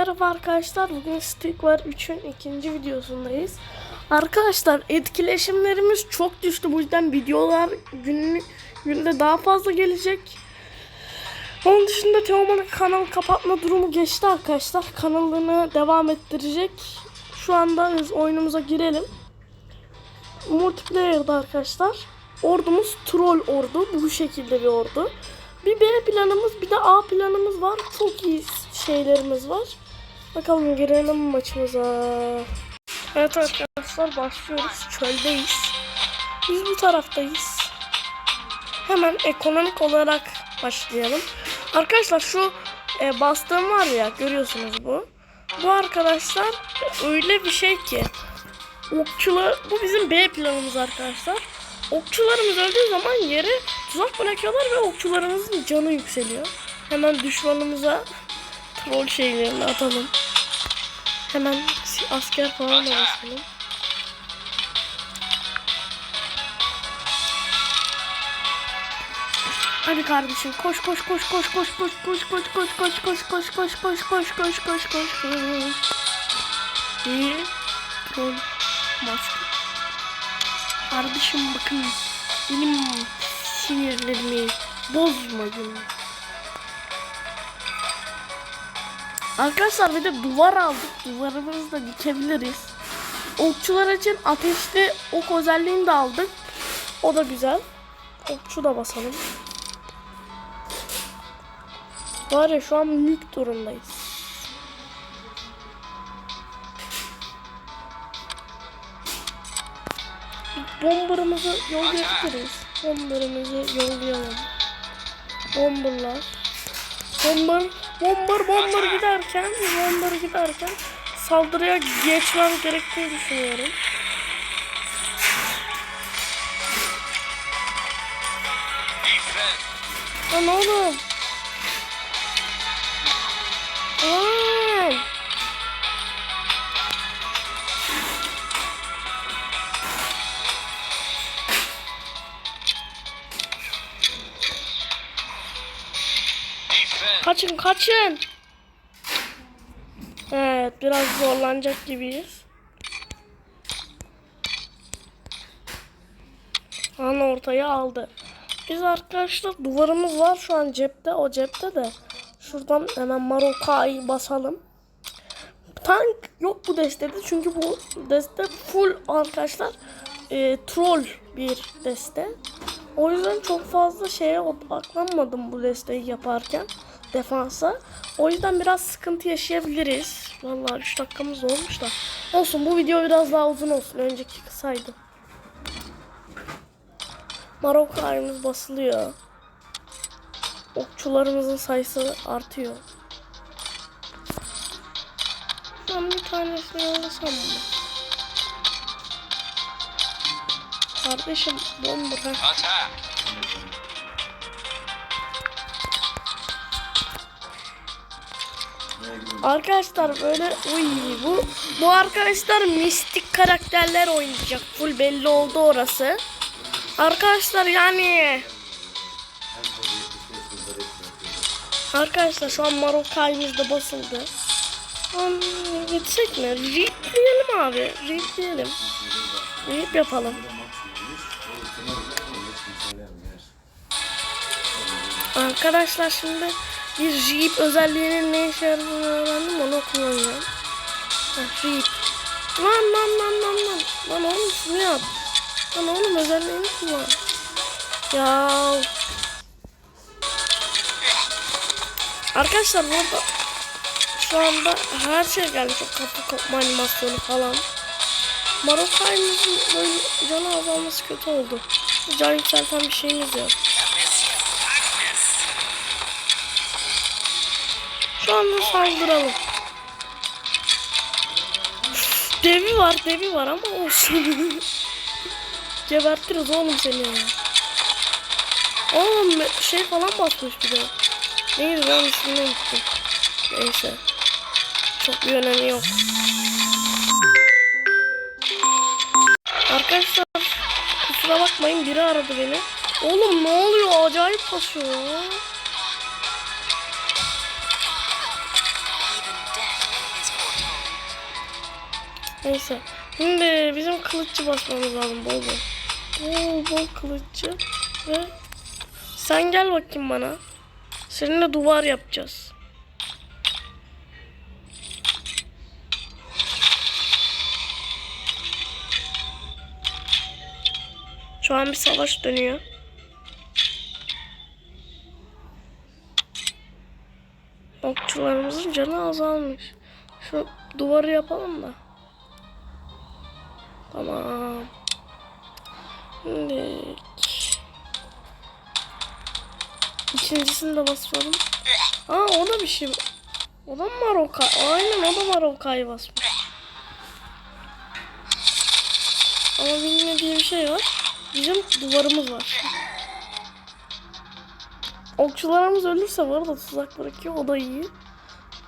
Merhaba arkadaşlar. Bugün Stick var 3'ün ikinci videosundayız. Arkadaşlar etkileşimlerimiz çok düştü. Bu yüzden videolar gün, günde daha fazla gelecek. Onun dışında Teoman'ın kanal kapatma durumu geçti arkadaşlar. Kanalını devam ettirecek. Şu anda biz oyunumuza girelim. Multiplayer'da arkadaşlar. Ordumuz troll ordu. Bu şekilde bir ordu. Bir B planımız bir de A planımız var. Çok iyi şeylerimiz var. Bakalım girelim maçımıza. Evet arkadaşlar başlıyoruz. Çöldeyiz. Biz bu taraftayız. Hemen ekonomik olarak başlayalım. Arkadaşlar şu e, bastığım var ya görüyorsunuz bu. Bu arkadaşlar öyle bir şey ki okçular bu bizim B planımız arkadaşlar. Okçularımız öldüğü zaman yere tuzak bırakıyorlar ve okçularımızın canı yükseliyor. Hemen düşmanımıza troll şeylerini atalım. Hemen asker falan da basalım. Hadi kardeşim koş koş koş koş koş koş koş koş koş koş koş koş koş koş koş koş koş koş koş İyi troll maske. Kardeşim bakın benim sinirlerimi bozmayın. Arkadaşlar bir de duvar aldık. Duvarımızı da dikebiliriz. Okçular için ateşli ok özelliğini de aldık. O da güzel. Okçu da basalım. Var ya şu an mülk durumdayız. Bomber'ımızı yollayabiliriz. Bomber'ımızı yollayalım. Bomber'lar. Bomber, bomber, bomber giderken, bomber giderken saldırıya geçmem gerektiğini düşünüyorum. Lan oğlum. Lan. Kaçın kaçın. Evet biraz zorlanacak gibiyiz. An ortaya aldı. Biz arkadaşlar duvarımız var şu an cepte. O cepte de. Şuradan hemen Maroka'yı basalım. Tank yok bu destede. Çünkü bu deste full arkadaşlar e, troll bir deste. O yüzden çok fazla şeye odaklanmadım bu desteği yaparken defansa. O yüzden biraz sıkıntı yaşayabiliriz. Vallahi 3 dakikamız olmuş da. Olsun bu video biraz daha uzun olsun. Önceki kısaydı. Maroko ayımız basılıyor. Okçularımızın sayısı artıyor. Ben bir tanesini yollasam mı? Kardeşim bomba. Attack! Arkadaşlar böyle uy bu bu arkadaşlar mistik karakterler oynayacak. Full belli oldu orası. Arkadaşlar yani Arkadaşlar şu an Maroka'yımız da basıldı. Gitsek mi? Ripleyelim abi. Ripleyelim. Rip yapalım. Arkadaşlar şimdi bir Jeep özelliğinin ne işe yaradığını öğrendim onu kullanacağım. Heh, Jeep. Lan lan lan lan lan. Lan oğlum şunu yap. Lan oğlum özelliğini kullan. Ya. Arkadaşlar burada şu anda her şey gelmiş. O kapı kopma animasyonu falan. Maroka'nın böyle canı azalması kötü oldu. Can yükselten bir şeyimiz yok. Anda saldıralım. Devi var, devi var ama olsun. Gebertiriz oğlum seni ya. Oğlum şey falan basmış bir de. Neydi ben ismini unuttum. Neyse. Çok bir önemi yok. Arkadaşlar kusura bakmayın biri aradı beni. Oğlum ne oluyor? Acayip basıyor. Neyse. Şimdi bizim kılıççı basmamız lazım bol bol. Bol bol kılıççı ve sen gel bakayım bana. Seninle duvar yapacağız. Şu an bir savaş dönüyor. Okçularımızın canı azalmış. Şu duvarı yapalım da. Tamam. Şimdi ikincisini de basalım. Aa o da bir şey. O da Maroka. Aynen o da Maroka'yı basmış. Ama bilmediği bir şey var. Bizim duvarımız var. Okçularımız ölürse bu arada tuzak bırakıyor. O da iyi.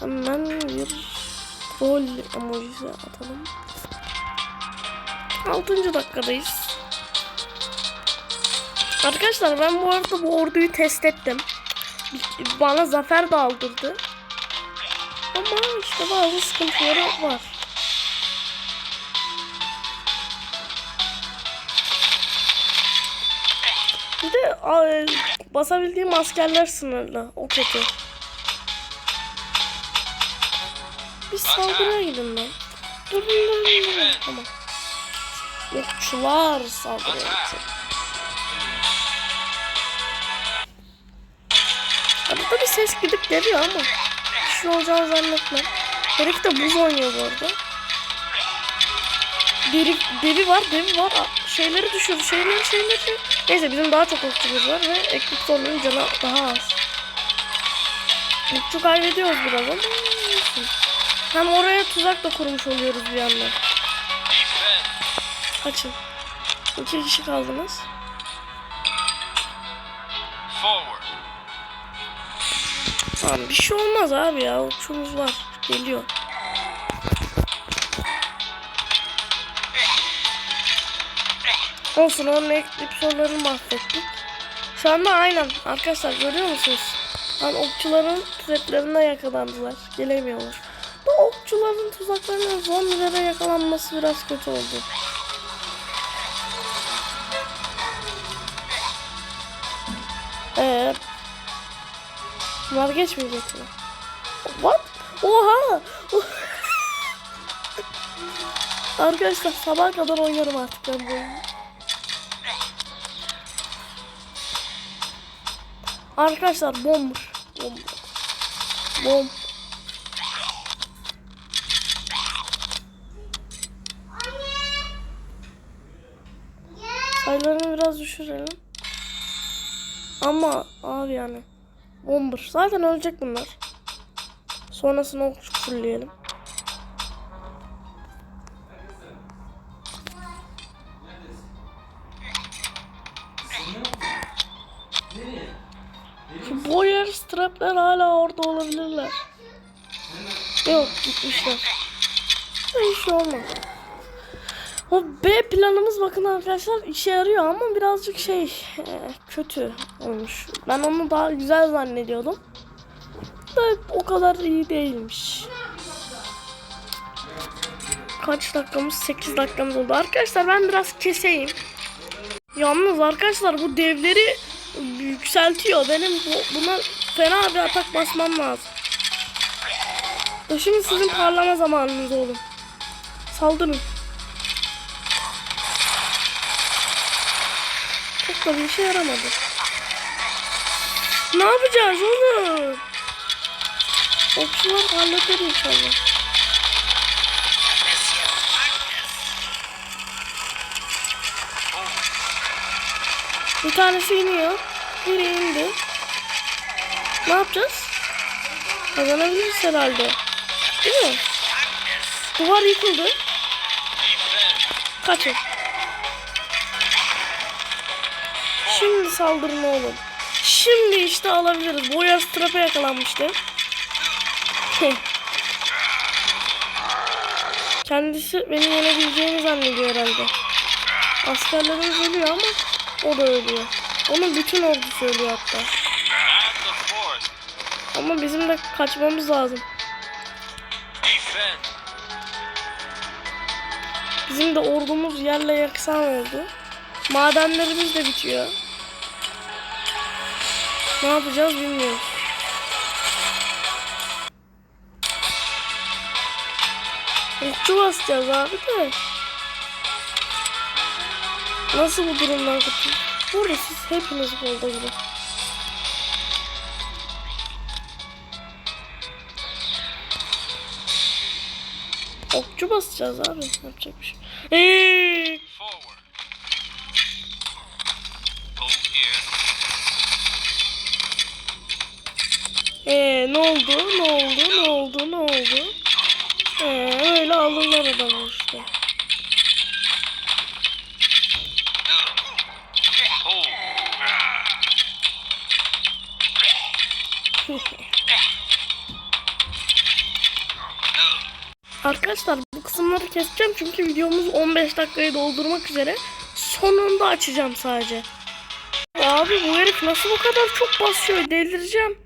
Hemen bir troll emojisi atalım. 6. dakikadayız. Arkadaşlar ben bu arada bu orduyu test ettim. Bana zafer de aldırdı. Ama işte bazı sıkıntıları var. Bir de ay, basabildiğim askerler sınırlı. O kötü. Bir saldırıya gidin lan. Dur dur dur, dur. Tamam. Okçular saldırıya gidecek. Arada bir ses gidip geliyor ama bir şey olacağını zannetmem. Herif de buz oynuyor bu arada. Deri, deri var, deri var. Şeyleri düşürdü, şeyleri, şeyleri. Neyse bizim daha çok okçumuz var ve ekip sonunun canı daha az. Okçu kaybediyoruz biraz ama. Hem oraya tuzak da kurmuş oluyoruz bir yandan. Kaçın. İki kişi kaldınız. Forward. Tamam bir şey olmaz abi ya. Okçumuz var. Geliyor. Olsun onun eklip sorularını mahvettik. Şu anda aynen arkadaşlar görüyor musunuz? Yani okçuların tuzaklarına yakalandılar. Gelemiyorlar. Bu okçuların tuzaklarına zombilere yakalanması biraz kötü oldu. Eee Vazgeçmeyecek mi? What? Oha! Arkadaşlar sabah kadar oynarım artık ben bu. Arkadaşlar bomb. Bomb. Bomb. Sayılarını biraz düşürelim. Ama abi yani. Bomber. Zaten ölecek bunlar. Sonrasını fulleyelim. Şu Boyer strapler hala orada olabilirler. Yok gitmişler. Hiç şey olmaz. O B planımız bakın arkadaşlar işe yarıyor ama birazcık şey e, kötü olmuş. Ben onu daha güzel zannediyordum. Da o kadar iyi değilmiş. Kaç dakikamız? 8 dakikamız oldu. Arkadaşlar ben biraz keseyim. Yalnız arkadaşlar bu devleri yükseltiyor. Benim bu, buna fena bir atak basmam lazım. Ya Şimdi sizin parlama zamanınız oğlum. Saldırın. Da işe yaramadı. Ne yapacağız oğlum? Okçular halleder inşallah. Bir tanesi iniyor. Biri indi. Ne yapacağız? Kazanabiliriz herhalde. Değil mi? Duvar yıkıldı. Kaçın. Saldırın oğlum. Şimdi işte alabiliriz. Boyar strap'e yakalanmıştı. Kendisi beni yenebileceğini zannediyor herhalde. Askerlerimiz ölüyor ama o da ölüyor. Onun bütün ordusu ölüyor hatta. Ama bizim de kaçmamız lazım. Bizim de ordumuz yerle yaksan oldu. Madenlerimiz de bitiyor. Ne yapacağız bilmiyorum. Okçu basacağız abi de. Nasıl bu durumdan kurtulacağız? Burada siz hepiniz oldu gibi. Okçu basacağız abi. Yapacak bir şey. Eee! Ee, ne oldu? Ne oldu? Ne oldu? Ne oldu? Ee, öyle alırlar adamı işte. Arkadaşlar bu kısımları keseceğim çünkü videomuz 15 dakikayı doldurmak üzere. Sonunda açacağım sadece. Abi bu herif nasıl bu kadar çok basıyor delireceğim.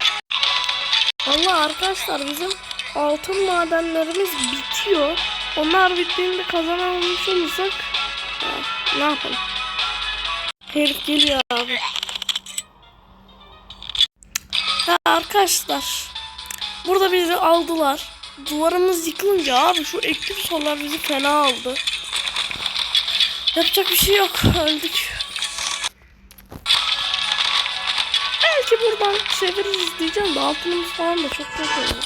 Allah arkadaşlar bizim altın madenlerimiz bitiyor. Onlar bittiğinde kazanamamış olursak ne yapalım? Herif geliyor abi. Ha, arkadaşlar burada bizi aldılar. Duvarımız yıkılınca abi şu ekip sorular bizi fena aldı. Yapacak bir şey yok. Öldük. Çeviririz diyeceğim de altınımız falan da çok çok oldu.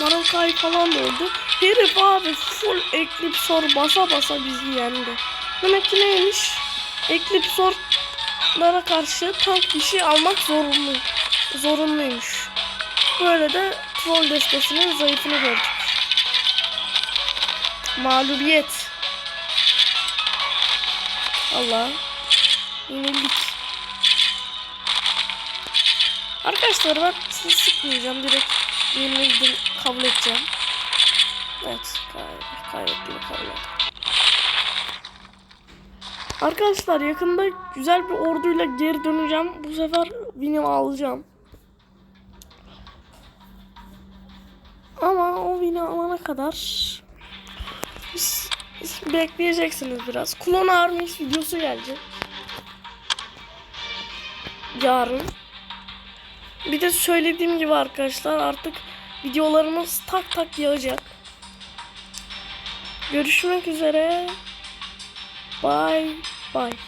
Marokay falan da oldu. Herif abi full Eklipsor basa basa bizi yendi. Demek ki neymiş? Eklipsorlara karşı tank şey almak zorunlu. Zorunluymuş. Böyle de troll destesinin zayıfını gördük. Mağlubiyet. Allah. Yenildik. Arkadaşlar ben sizi sıkmayacağım. Direkt yenildim kabul edeceğim. Evet. Kay kaybettiğimi kabul ettim. Arkadaşlar yakında güzel bir orduyla geri döneceğim. Bu sefer win'i alacağım. Ama o win'i alana kadar bekleyeceksiniz biraz. Klon Armies videosu gelecek. Yarın. Bir de söylediğim gibi arkadaşlar artık videolarımız tak tak yağacak. Görüşmek üzere. Bye bye.